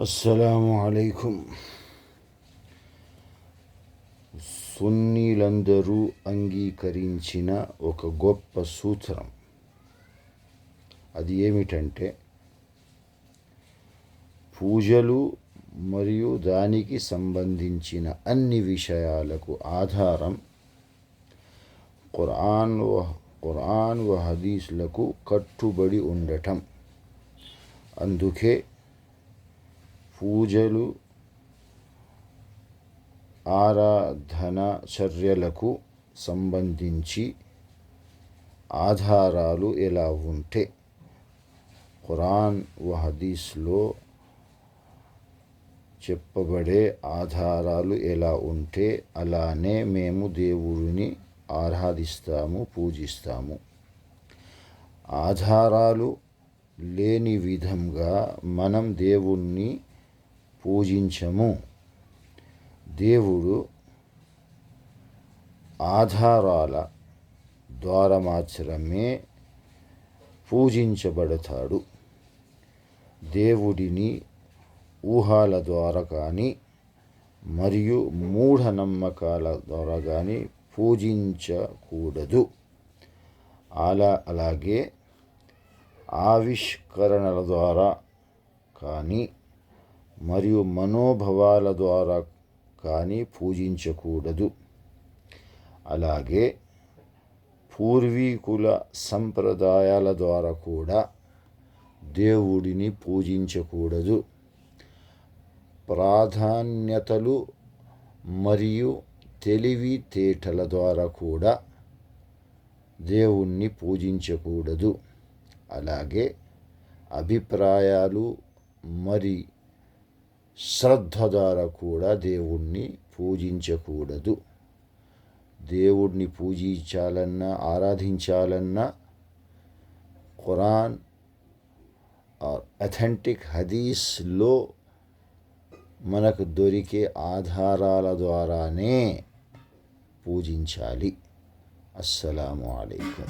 అస్సలాము అలైకుం. సున్నీలందరూ అంగీకరించిన ఒక గొప్ప సూత్రం. అది ఏమిటంటే పూజలు మరియు దానికి సంబంధించిన అన్ని విషయాలకు ఆధారం ఖురాన్ ఖురాన్ వ హదీస్లకు కట్టుబడి ఉండటం. అందుకే పూజలు ఆరాధన చర్యలకు సంబంధించి ఆధారాలు ఎలా ఉంటే ఖురాన్ వ హదీస్లో చెప్పబడే ఆధారాలు ఎలా ఉంటే అలానే మేము దేవుడిని ఆరాధిస్తాము పూజిస్తాము. ఆధారాలు లేని విధంగా మనం దేవుణ్ణి పూజించము. దేవుడు ఆధారాల ద్వారా మాత్రమే పూజించబడతాడు. దేవుడిని ఊహాల ద్వారా కానీ మరియు మూఢనమ్మకాల ద్వారా కానీ పూజించకూడదు. అలా అలాగే ఆవిష్కరణల ద్వారా కానీ మరియు మనోభవాల ద్వారా కానీ పూజించకూడదు. అలాగే పూర్వీకుల సంప్రదాయాల ద్వారా కూడా దేవుడిని పూజించకూడదు. ప్రాధాన్యతలు మరియు తెలివితేటల ద్వారా కూడా దేవుణ్ణి పూజించకూడదు. అలాగే అభిప్రాయాలు మరి శ్రద్ధ ద్వారా కూడా దేవుణ్ణి పూజించకూడదు. దేవుడిని పూజించాలన్నా ఆరాధించాలన్నా ఖురాన్ అథెంటిక్ హదీస్లో మనకు దొరికే ఆధారాల ద్వారానే పూజించాలి. అస్సలాము అలైకుం.